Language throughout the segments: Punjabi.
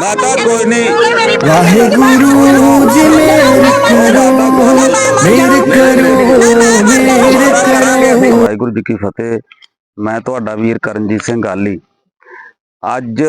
ਮਾਤਾ ਕੋਈ ਨਹੀਂ। ਵਾਹਿਗੁਰੂ ਜੀ ਮੇਰ ਕਰੋ ਮੇਰ ਕਰੋ ਮੇਰ ਕਰੋ। ਵਾਹਿਗੁਰੂ ਜੀ ਕੀ ਫਤਿਹ। ਮੈਂ ਤੁਹਾਡਾ ਵੀਰ ਕਰਨਜੀਤ ਸਿੰਘ ਗਾਲੀ। ਅੱਜ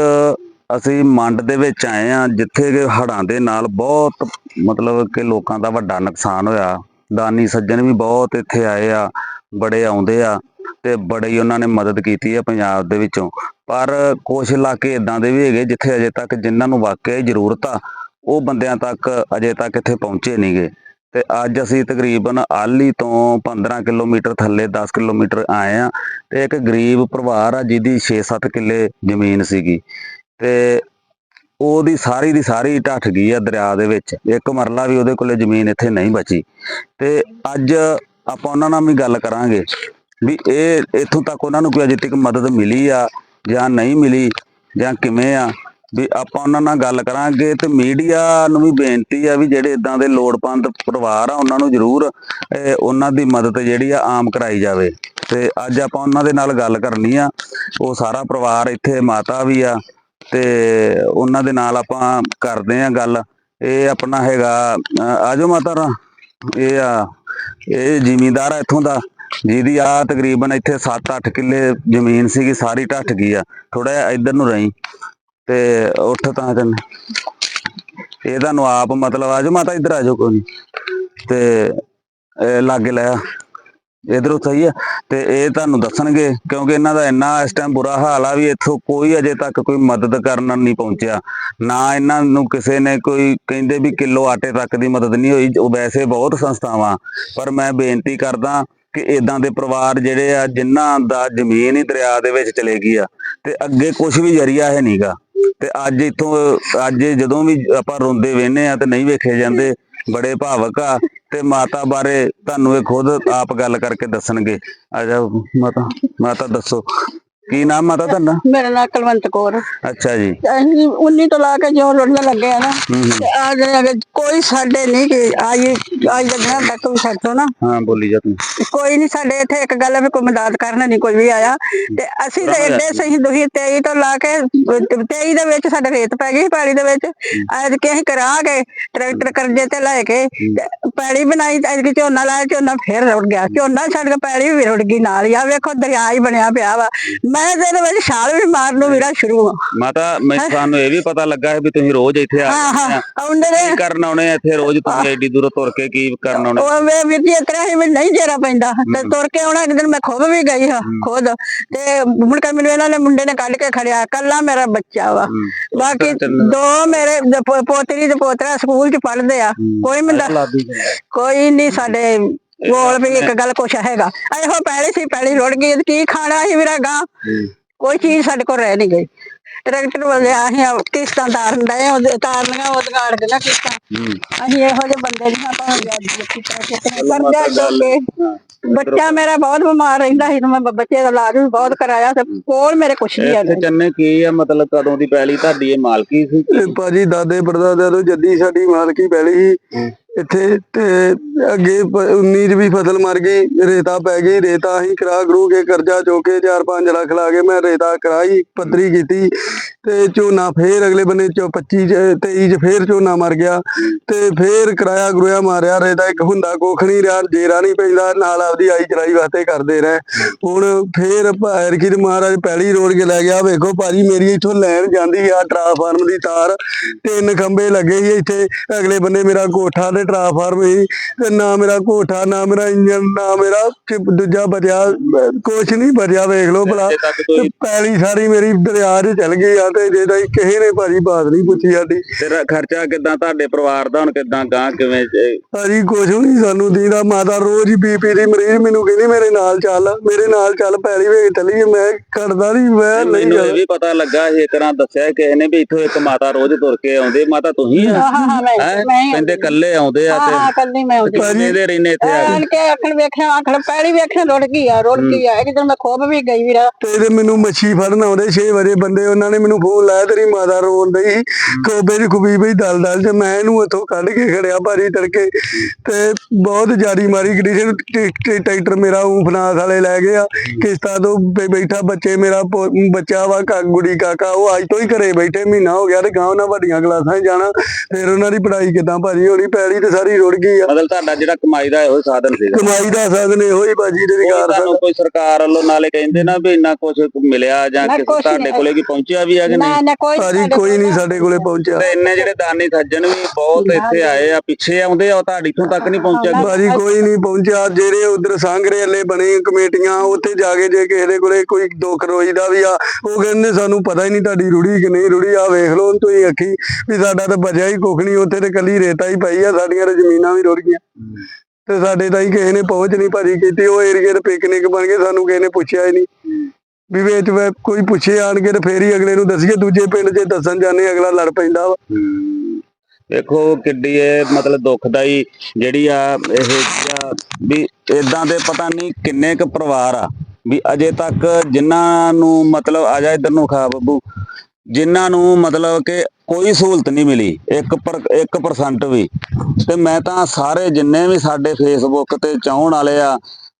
ਅਸੀਂ ਮੰਡ ਦੇ ਵਿੱਚ ਆਏ ਆ ਜਿੱਥੇ ਕਿ ਹੜ੍ਹਾਂ ਦੇ ਨਾਲ ਬਹੁਤ ਮਤਲਬ ਕਿ ਲੋਕਾਂ ਦਾ ਵੱਡਾ ਨੁਕਸਾਨ ਹੋਇਆ। ਦਾਨੀ ਸੱਜਣ ਵੀ ਬਹੁਤ ਇੱਥੇ ਆਏ ਆ ਬੜੇ ਆਉਂਦੇ ਆ। ਤੇ ਬੜੇ ਉਹਨਾਂ ਨੇ ਮਦਦ ਕੀਤੀ ਹੈ ਪੰਜਾਬ ਦੇ ਵਿੱਚੋਂ। ਪਰ ਕੁਝ ਇਲਾਕੇ ਇਦਾਂ ਦੇ ਵੀ ਹੈਗੇ ਜਿੱਥੇ ਅਜੇ ਤੱਕ ਜਿਨ੍ਹਾਂ ਨੂੰ ਵਾਕਿਆ ਜ਼ਰੂਰਤ ਆ, ਉਹ ਬੰਦਿਆਂ ਤੱਕ ਅਜੇ ਤੱਕ ਇੱਥੇ ਪਹੁੰਚੇ ਨਹੀਂਗੇ ਤੇ ਅੱਜ ਅਸੀਂ ਤਕਰੀਬਨ ਆਲੀ ਤੋਂ 15 ਕਿਲੋਮੀਟਰ ਥੱਲੇ 10 ਕਿਲੋਮੀਟਰ ਆਏ ਆ ਤੇ ਇੱਕ ਗਰੀਬ ਪਰਿਵਾਰ ਆ ਜਿਹਦੀ 6-7 ਕਿੱਲੇ ਜ਼ਮੀਨ ਸੀਗੀ। ਤੇ ਉਹਦੀ ਸਾਰੀ ਦੀ ਸਾਰੀ ਢੱਠ ਗਈ ਆ ਦਰਿਆ ਦੇ ਵਿੱਚ। ਇੱਕ ਮਰਲਾ ਵੀ ਉਹਦੇ ਕੋਲੇ ਜ਼ਮੀਨ ਇੱਥੇ ਨਹੀਂ ਬਚੀ। ਤੇ ਅੱਜ ਆਪਾਂ ਉਹਨਾਂ ਨਾਲ ਵੀ ਗੱਲ ਕਰਾਂਗੇ ਵੀ ਇਹ ਇੱਥੋਂ ਤੱਕ ਉਹਨਾਂ ਨੂੰ ਕੋਈ ਅਜੇ ਤੱਕ ਮਦਦ ਮਿਲੀ ਆ ਜਾਂ ਨਹੀਂ ਮਿਲੀ ਜਾਂ ਕਿਵੇਂ ਆ ਵੀ ਆਪਾਂ ਉਹਨਾਂ ਨਾਲ ਗੱਲ ਕਰਾਂਗੇ ਤੇ ਮੀਡੀਆ ਨੂੰ ਵੀ ਬੇਨਤੀ ਆ ਵੀ ਜਿਹੜੇ ਇਦਾਂ ਦੇ ਲੋੜਵੰਦ ਪਰਿਵਾਰ ਆ ਉਹਨਾਂ ਨੂੰ ਜ਼ਰੂਰ ਇਹ ਉਹਨਾਂ ਦੀ ਮਦਦ ਜਿਹੜੀ ਆ ਆਮ ਕਰਾਈ ਜਾਵੇ। ਤੇ ਅੱਜ ਆਪਾਂ ਉਹਨਾਂ ਦੇ ਨਾਲ ਗੱਲ ਕਰਨੀ ਆ ਉਹ ਸਾਰਾ ਪਰਿਵਾਰ ਇੱਥੇ ਮਾਤਾ ਵੀ ਆ ਤੇ ਉਹਨਾਂ ਦੇ ਨਾਲ ਆਪਾਂ ਕਰਦੇ ਆ ਗੱਲ। ਇਹ ਆਪਣਾ ਹੈਗਾ ਅ, ਆਜੋ ਮਾਤਾ ਇਹ ਆ ਇਹ ਜ਼ਿਮੀਂਦਾਰ ਆ ਇੱਥੋਂ ਦਾ। ਜਿਹਦੀ ਆ ਤਕਰੀਬਨ ਇੱਥੇ 7-8 ਕਿੱਲੇ ਜ਼ਮੀਨ ਸੀਗੀ, ਸਾਰੀ ਢੱਠ ਗਈ ਆ। ਥੋੜਾ ਜਿਹਾ ਇੱਧਰ ਨੂੰ ਰਹੀ ਤੇ ਉੱਠ ਤਾਂ ਤੈਨੂੰ। ਇਹ ਤੁਹਾਨੂੰ ਆਪ ਮਤਲਬ ਆਜੋ ਮਾਤਾ ਇੱਧਰ ਆਜੋ ਕੋਈ ਨੀ। ਤੇ ਲਾਗੇ ਲੈ ਆ। ਇਧਰੋਂ ਸਹੀ ਆ। ਤੇ ਇਹ ਤੁਹਾਨੂੰ ਦੱਸਣਗੇ, ਕਿਉਂਕਿ ਇਹਨਾਂ ਦਾ ਇੰਨਾ ਇਸ ਟਾਈਮ ਬੁਰਾ ਹਾਲ ਆ ਵੀ ਇੱਥੋਂ ਕੋਈ ਅਜੇ ਤੱਕ ਕੋਈ ਮਦਦ ਕਰਨ ਨਹੀਂ ਪਹੁੰਚਿਆ। ਨਾ ਇਹਨਾਂ ਨੂੰ ਕਿਸੇ ਨੇ ਕੋਈ ਕਹਿੰਦੇ ਵੀ ਕਿਲੋ ਆਟੇ ਤੱਕ ਦੀ ਮਦਦ ਨਹੀਂ ਹੋਈ। ਉਹ ਵੈਸੇ ਬਹੁਤ ਸੰਸਥਾਵਾਂ। ਪਰ ਮੈਂ ਬੇਨਤੀ ਕਰਦਾ ਕਿ ਇਦਾਂ ਦੇ ਪਰਿਵਾਰ ਜਿਹੜੇ ਆ, ਜਿਨ੍ਹਾਂ ਦਾ ਜ਼ਮੀਨ ਹੀ ਦਰਿਆ ਦੇ ਵਿੱਚ ਚਲੇ ਗਈ ਆ, ਤੇ ਅੱਗੇ ਕੁਝ ਵੀ ਜਰੀਆ ਹੈ ਨਹੀਂਗਾ ਤੇ ਅੱਜ ਇੱਥੋਂ, ਅੱਜ ਜਦੋਂ ਵੀ ਆਪਾਂ ਰੋਂਦੇ ਵੇਨੇ ਆ ਤੇ ਨਹੀਂ ਵੇਖੇ ਜਾਂਦੇ, ਬੜੇ ਭਾਵਕ ਆ, ਤੇ ਮਾਤਾ ਬਾਰੇ ਤੁਹਾਨੂੰ ਇਹ ਖੁਦ ਆਪ ਗੱਲ ਕਰਕੇ ਦੱਸਣਗੇ। ਆ ਜਾ ਮਾਤਾ ਮਾਤਾ ਦੱਸੋ। ਕੀ ਨਾਮ ਮਾਤਾ ਤੁਹਾਡਾ? ਮੇਰਾ ਨਾਂ ਕੁਲਵੰਤ ਕੌਰ ਅੱਛਾ ਜੀ। ਅਸੀਂ 19 ਤੋਂ ਲਾ ਕੇ ਜੋ ਲੜਨ ਲੱਗੇ ਆ ਨਾ ਅੱਜ ਅਗੇ ਕੋਈ ਸਾਡੇ ਨਹੀਂ ਕਿ ਆਈ ਆਈ ਜਗ੍ਹਾ ਤੱਕ ਵੀ ਸਾਡੋ ਨਾ। ਹਾਂ ਬੋਲੀ ਜਾ ਤੂੰ। ਕੋਈ ਨਹੀਂ ਸਾਡੇ ਇੱਥੇ ਇੱਕ ਗੱਲ ਵੀ ਕੋਈ ਮਦਦ ਕਰਨ ਨਹੀਂ ਕੋਈ ਵੀ ਆਇਆ। ਤੇ ਅਸੀਂ ਤਾਂ ਐਡੇ ਸਹੀ ਦੁਖੀ 23 ਤੋਂ ਲਾ ਕੇ 23 ਦੇ ਵਿੱਚ ਸਾਡੇ ਰੇਤ ਪੈ ਗਈ ਪੈਲੀ ਦੇ ਵਿੱਚ। ਅੱਜ ਕਿ ਅਸੀਂ ਕਰਾਂਗੇ ਟਰੈਕਟਰ ਕਰਜ਼ੇ ਤੇ ਲੈ ਕੇ ਪੈਲੀ ਬਣਾਈ ਤੇ ਅੱਜ ਝੋਨਾ ਲਾਇਆ ਝੋਨਾ ਫੇਰ ਰੁੜ ਗਿਆ। ਝੋਨਾ ਛੱਡ ਕੇ ਪੈਲੀ ਵੀ ਰੁੜ ਗਈ ਨਾਲ ਹੀ। ਆ ਵੇਖੋ ਦਰਿਆ ਹੀ ਬਣਿਆ ਪਿਆ ਵਾ। ਮੈਂ ਤੇ ਇਹਦੇ ਵਿੱਚ ਛਾਲ ਵੀ ਮਾਰਨ ਨੂੰ ਵੀਰਾ ਸ਼ੁਰੂ ਆ। ਮਾਤਾ ਮੈਂ ਸਾਨੂੰ ਇਹ ਵੀ ਪਤਾ ਲੱਗਾ ਹੈ ਵੀ ਤੁਸੀਂ ਰੋਜ਼ ਇੱਥੇ ਆ ਹਾਂ ਹਾਂ ਆਉਂਦੇ ਨੇ ਕੀ ਕਰਨ ਆਉਣੇ ਆ ਇੱਥੇ ਰੋਜ਼ ਤੁਸੀਂ ਐਡੀ ਦੂਰੋਂ ਤੁਰ ਕੇ ਕੀ ਕਰਨ ਆਉਣੇ? ਉਹ ਵੇ ਵੀਰ ਜੀ ਇਤਰਾ ਹੀ ਮੈਨੂੰ ਨਹੀਂ ਜੇਰਾ ਪੈਂਦਾ। ਤੇ ਤੁਰ ਕੇ ਆਉਣਾ ਇੱਕ ਦਿਨ ਮੈਂ ਖੁਦ ਵੀ ਗਈ ਹਾਂ ਖੁਦ। ਤੇ ਮੁੜ ਕੇ ਮੈਨੂੰ ਇਹਨਾਂ ਨੇ ਮੁੰਡੇ ਨੇ ਕੱਢ ਕੇ ਖੜਿਆ ਕੱਲਾ ਮੇਰਾ ਬੱਚਾ ਵਾ। ਬਾਕੀ ਦੋ ਮੇਰੇ ਪੋਤਰੀ ਤੇ ਪੋਤਰਾ ਸਕੂਲ ਚ ਪੜ੍ਹਦੇ ਆ। ਕੋਈ ਮੰਦਾ ਕੋਈ ਨਹੀਂ ਸਾਡੇ ਕੋਲ ਵੀ ਇੱਕ ਗੱਲ ਕੁਛ ਹੈਗਾ। ਇਹੋ ਪਹਿਲੇ ਸੀ ਪਹਿਲੀ ਰੁੜ ਗਈ ਕੀ ਖਾਣਾ ਸੀ ਵੀਰਾ ਗਾਂ? ਕੋਈ ਚੀਜ਼ ਸਾਡੇ ਕੋਲ ਰਹਿ ਨਹੀਂ ਗਈ। ਟਰੈਕਟਰ ਵਾਲੇ ਆਹ ਕਿਸ਼ਤਾਂ ਤਾਰਨ ਡਏ ਉਹਦੇ ਤਾਰਨੀਆਂ ਉਹਦੀਆਂ ਅੜ ਗਈਆਂ ਕਿਸ਼ਤਾਂ। ਹੂੰ। ਅਸੀਂ ਇਹੋ ਜਿਹੇ ਬੰਦੇ ਨਹੀਂ ਆਪਾਂ ਕਰਜ਼ਾ ਚੁੱਕੇ ਬੱਚਾ ਮੇਰਾ ਬਹੁਤ ਬਿਮਾਰ ਰਹਿੰਦਾ ਸੀ ਤੇ ਮੈਂ ਬੱਚੇ ਦਾ ਇਲਾਜ ਵੀ ਬਹੁਤ ਕਰਾਇਆ ਤੇ ਕੋਲ ਮੇਰੇ ਕੁਛ ਨਹੀਂ ਹੈ ਚੰਨੇ ਕੀ ਆ ਮਤਲਬ ਕਦੋਂ ਦੀ ਪੈਲੀ ਤੁਹਾਡੀ ਇਹ ਮਾਲਕੀ ਸੀ? ਭਾਜੀ ਦਾਦੇ ਪੜਦਾਦਿਆਂ ਤੋਂ ਜੱਦੀ ਸਾਡੀ ਮਾਲਕੀ ਪੈਲੀ ਸੀ। ਇੱਥੇ ਤੇ ਅੱਗੇ 19 ਚ ਵੀ ਫਸਲ ਮਰ ਗਈ, ਰੇਤਾ ਪੈ ਗਈ, ਰੇਤਾ ਅਸੀਂ ਕਰਾ ਕਰੂ ਕੇ ਕਰਜ਼ਾ ਚੁੱਕ ਕੇ 4-5 ਲੱਖ ਲਾ ਕੇ ਮੈਂ ਰੇਤਾ ਕਰਾਈ, ਪੱਧਰੀ ਕੀਤੀ ਤੇ ਝੋਨਾ ਫੇਰ ਅਗਲੇ ਬੰਨੇ ਚ 25 ਚ 23 ਚ ਫੇਰ ਝੋਨਾ ਮਰ ਗਿਆ ਤੇ ਫੇਰ ਕਿਰਾਇਆ ਗਰੂਆ ਮਾਰਿਆ, ਰੇਤਾ ਇੱਕ ਹੁੰਦਾ ਕੁੱਖ ਨਹੀਂ ਰਿਹਾ, ਜੇਰਾ ਨਹੀਂ ਪੈਂਦਾ, ਨਾਲ ਆਪਦੀ ਆਈ ਚਲਾਈ ਵਾਸਤੇ ਕਰਦੇ ਰਹੇ। ਹੁਣ ਫੇਰ ਐਰਕੀ ਮਹਾਰਾਜ ਪਹਿਲੀ ਰੋਡ ਕੇ ਲੈ ਗਿਆ ਵੇਖੋ ਭਾਜੀ ਮੇਰੀ ਇੱਥੋਂ ਲੈਣ ਜਾਂਦੀ ਆ ਟਰਾਂਸਫਾਰਮ ਦੀ ਤਾਰ, ਤਿੰਨ ਖੰਭੇ ਲੱਗੇ ਸੀ ਇੱਥੇ, ਅਗਲੇ ਬੰਨੇ ਮੇਰਾ ਕੋਠਾ ਤੇ ਟਰਾਂਸਫਾਰਮ ਸੀ ਤੇ ਨਾ ਮੇਰਾ ਕੋਠਾ ਨਾ ਮੇਰਾ ਇੰਜਨ ਨਾ ਮੇਰਾ ਚਿਪ- ਦੂਜਾ ਬਚਿਆ ਅਹ ਕੁਛ ਨਹੀਂ ਬਚਿਆ ਵੇਖ ਲਓ ਭਲਾ। ਅਜੇ ਤੱਕ ਤੇ ਕੋਈ ਪੈਲੀ ਸਾਰੀ ਮੇਰੀ ਦਰਿਆ 'ਚ ਚਲ ਗਈ ਆ ਤੇ ਜੇ ਤਾਂ ਕਿਸੇ ਨੇ ਭਾਜੀ ਬਾਤ ਨਹੀਂ ਪੁੱਛੀ ਸਾਡੀ। ਤੇਰਾ ਖਰਚਾ ਕਿਦਾਂ ਤੁਹਾਡੇ ਪਰਿਵਾਰ ਦਾ ਹੁਣ ਕਿਦਾਂ ਗਾਂ ਕਿਵੇਂ ਭਾਜੀ ਕੁਛ ਨਹੀਂ ਸਾਨੂੰ ਦੀਦਾ ਮਾਤਾ ਰੋਜ਼ ਹੀ ਬੀਪੀ ਦੀ ਮਰੀਜ਼ ਮੈਨੂੰ ਕਹਿੰਦੀ ਮੇਰੇ ਨਾਲ ਚੱਲ ਮੇਰੇ ਨਾਲ ਚੱਲ ਪੈਲੀ ਵੇਖ ਚੱਲੀ ਮੈਂ ਖੜਦਾ ਨਹੀਂ ਮੈਂ ਨਹੀਂ ਮੈਨੂੰ ਇਹ ਵੀ ਪਤਾ ਲੱਗਾ ਇਹ ਤਰ੍ਹਾਂ ਦੱਸਿਆ ਕਿਸੇ ਨੇ ਵੀ ਇੱਥੋਂ ਇੱਕ ਮਾਤਾ ਰੋਜ਼ ਤੁਰ ਕੇ ਆਉਂਦੇ ਮਾਤਾ ਤੁਸੀਂ ਆ? ਹਾਂ ਹਾਂ ਹਾਂ ਮੈਂ ਹੈਂ? ਮੈਂ ਕਹਿੰਦੇ ਕੱਲੇ ਆਉਂਦੇ ਆ ਹਾਂ ਹਾਂ ਕੱਲੀ ਮੈਂ ਆਉਂਦੀ। ਕਿੰਨੇ ਦੇ ਰਹਿੰਦੇ ਇੱਥੇ ਆ ਆਣ ਕੇ ਆਖਣ ਵੇਖਿਆ ਆਖਣ ਪਹਿਲੀ ਵੇਖਣ ਰੁੜ ਗਈ ਆ ਰੁੜ ਗਈ ਆ। ਇੱਕ ਦਿਨ ਮੈਂ ਖੋਬ ਵੀ ਗਈ ਵੀਰਾ। ਤੇ ਇਹਦੇ ਮੈਨੂੰ ਮੱਛੀ ਫੜਨ ਆਉਂਦੇ 6 ਵਜੇ ਬੰਦੇ ਉਹਨਾਂ ਨੇ ਮੈਨੂੰ ਫੋਨ ਲਾਇਆ ਤੇਰੀ ਮਾਤਾ ਰੋਣ ਡਈ ਕੋਬੇ ਦੀ ਖੁਬੀ ਪਈ ਦਲ ਦਲ ਚ ਮੈਂ ਇਹਨੂੰ ਉੱਥੋਂ ਕੱਢ ਕੇ ਖੜਿਆ ਭਾਰੀ ਤੜਕੇ। ਤੇ ਬਹੁਤ ਜਾਰੀ ਮਾਰੀ ਕੰਡੀਸ਼ਨ ਟਰੈਕਟਰ ਮੇਰਾ ਊਂ ਫਨਾਸ ਵਾਲੇ ਲੈ ਗਏ ਆ। ਕਿਸ਼ਤਾਂ ਤੋਂ ਬੈਠਾ ਬੱਚੇ ਮੇਰਾ ਬੱਚਾ ਵਾ ਕਾ ਗੁੜੀ ਕਾਕਾ ਉਹ ਅੱਜ ਤੋਂ ਹੀ ਘਰੇ ਬੈਠੇ ਮਹੀਨਾ ਹੋ ਗਿਆ ਤੇ ਗਾਂ ਉਹਨਾਂ ਵੱਡੀਆਂ ਕਲਾਸਾਂ 'ਚ ਜਾਣਾ। ਫਿਰ ਉਹਨਾਂ ਦੀ ਪੜ੍ਹਾਈ ਕਿਦਾਂ ਭਾਰੀ ਹੋਣੀ ਪੈਲੀ ਤੇ ਸਾਰੀ ਰੁੜ ਗਈ ਆ। ਮਤਲਬ ਤੁਹਾਡਾ ਜਿਹੜਾ ਕਮਾਈ ਦਾ ਇਹੋ ਸਾਧਨ ਸੀਗਾ। ਕਮਾਈ ਦਾ ਸਾਧਨ ਇਹੋ ਹੀ ਭਾਜੀ ਦੇ ਵਿਕਾਰ ਤੁਹਾਨੂੰ ਕੋਈ ਸਰਕਾਰ ਵੱਲੋਂ ਨਾਲੇ ਕਹਿੰਦੇ ਨਾ ਵੀ ਇੰਨਾ ਕੁਝ ਮਿਲਿਆ ਜਾਂ ਕਿਸੇ ਤੁਹਾਡੇ। ਕੋਲੇ ਕੀ ਪਹੁੰਚਿਆ ਵੀ ਆ ਕਿ ਨਹੀਂ? ਨਾ ਕੋਈ ਨਹੀਂ ਸਾਡੇ ਕੋਲੇ ਪਹੁੰਚਿਆ। ਤੇ ਇੰਨੇ ਜਿਹੜੇ ਦਾਨੀ ਸੱਜਣ ਵੀ ਬਹੁਤ ਇੱਥੇ ਆਏ ਆ ਪਿੱਛੇ ਆਉਂਦੇ ਆ ਤੁਹਾਡੀ ਇੱਥੋਂ ਤੱਕ ਨਹੀਂ ਪਹੁੰਚਿਆ ਬਾਜੀ ਕੋਈ ਨਹੀਂ ਪਹੁੰਚਿਆ। ਜਿਹੜੇ ਉਧਰ ਸਾਂਗਰੇ ਵਾਲੇ ਬਣੇ ਕਮੇਟੀਆਂ ਉੱਥੇ ਜਾ ਕੇ ਜੇ ਕਿਸੇ ਦੇ ਕੋਲੇ ਕੋਈ ਦੁੱਖ ਰੋਈ ਦਾ ਵੀ ਆ ਉਹ ਕਹਿੰਦੇ ਸਾਨੂੰ ਪਤਾ ਹੀ ਨਹੀਂ ਤੁਹਾਡੀ ਰੁੜੀ ਕਿ ਨਹੀਂ ਰੁੜੀ। ਆ ਵੇਖ ਲਓ ਤੁਸੀਂ ਅੱਖੀ ਵੀ ਸਾਡਾ ਤਾਂ ਬਚਿਆ ਹੀ ਕੁੱਖ ਨਹੀਂ ਉੱਥੇ ਤੇ ਕੱਲੀ ਰੇਤਾ ਹੀ ਪਈ ਆ ਸਾਡੀਆਂ ਜ਼ਮੀਨਾਂ ਵੀ ਰੁੜ ਗਈਆਂ। ਤੇ ਸਾਡੇ ਤਾਂ ਹੀ ਕਿਸੇ ਨੇ ਪਹੁੰਚ ਨਹੀਂ ਭਾਜੀ ਕੀਤੀ ਉਹ ਏਰੀਏ ਤੇ ਪਿਕਨਿਕ ਬਣ ਗਏ ਸਾਨੂੰ ਕਿਸੇ ਨੇ ਪੁੱਛਿਆ ਹੀ ਨਹੀਂ। ਵੀ ਵਿੱਚ ਵੈ- ਕੋਈ ਪੁੱਛੇ ਆਣ ਕੇ ਤੇ ਫੇਰ ਹੀ ਅਗਲੇ ਨੂੰ ਦੱਸੀਏ ਦੂਜੇ ਪਿੰਡ 'ਚ ਦੱਸਣ ਜਾਂਦੇ ਅਗਲਾ ਲੜ ਪੈਂਦਾ ਵਾ। ਦੇਖੋ ਕਿੱਡੀ ਇਹ ਮਤਲਬ ਦੁਖਦਾਈ ਜਿਹੜੀ ਆ ਇਹ ਵੀ ਇਦਾਂ ਦੇ ਪਤਾ ਨਹੀਂ ਕਿੰਨੇ ਕੁ ਪਰਿਵਾਰ ਆ ਵੀ ਅਜੇ ਤੱਕ ਜਿਨ੍ਹਾਂ ਨੂੰ ਮਤਲਬ ਆ ਜਾ ਇਧਰ ਨੂੰ ਖਾ ਬੱਬੂ। ਜਿਨ੍ਹਾਂ ਨੂੰ ਮਤਲਬ ਕਿ ਕੋਈ ਸਹੂਲਤ ਨਹੀਂ ਮਿਲੀ 1% 1% ਵੀ। ਤੇ ਮੈਂ ਤਾਂ ਸਾਰੇ ਜਿੰਨੇ ਵੀ ਸਾਡੇ ਫੇਸਬੁੱਕ ਤੇ ਚਾਹਣ ਵਾਲੇ ਆ,